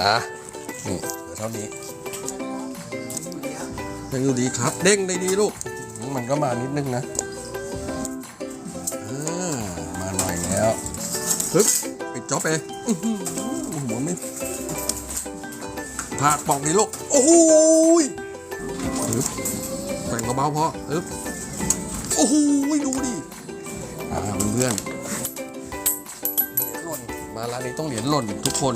อะนี่เหลือเท่านี้ยังอยู่ดีครับ เด้งได้ดีลูก มันก็มานิดนึงนะเออมาหน่อยแล้วปึ๊บปิดจ็อบไปเองหัวไม่ผ่าปอกนี่ลูก โอ้ยปึ๊บแกว่งเบาๆพอปึ๊บโอ้โหยดูดิ อ่าเพื่อน มาร้านนี้ต้องเหรียญหล่นทุกคน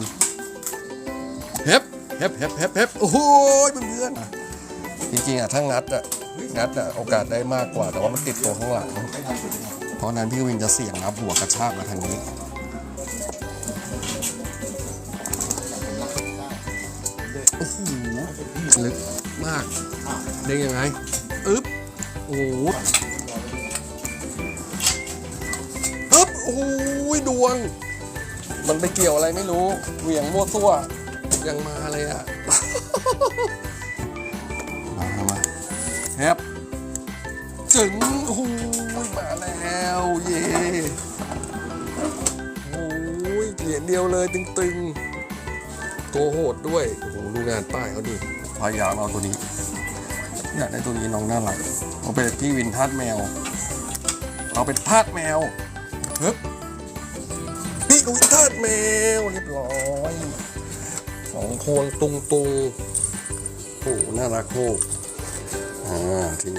เฮฟเฮฟเฮฟเฮฟเฮฟโอ้โหเพื่อนๆจริงๆอะถ้างัดอะงัดอะโอกาสได้มากกว่า แต่ว่ามันติดตัวข้างหลังเพราะนั้นพี่วินจะเสี่ยงรับหัวกระชากมาทางนี้โอ้โหลึกมากได้งยังไงอึ๊บโอ้โหอึ๊บโอ้ยดวง มันไปเกี่ยวอะไรไม่รู้เหวี่ยงมั่วซั่วยังมาเลยอะ มามาแฮปจึงโอ้โหมาแล้ว เย่โอ้ยเหรียญเดียวเลยตึงๆ ตัวโหดด้วย โอ้โหดูงานป้ายเขาดิพยายามเอาตัวนี้ อยากได้ตัวนี้น้องน่ารักเอาเป็นพี่วินทาสแมว เอาเป็นทาสแมวฮึบ พี่วินทาสแมวเรียบร้อยสองพวงตุงตุงโอ้โหน่ารักโคกอ่าทีนี้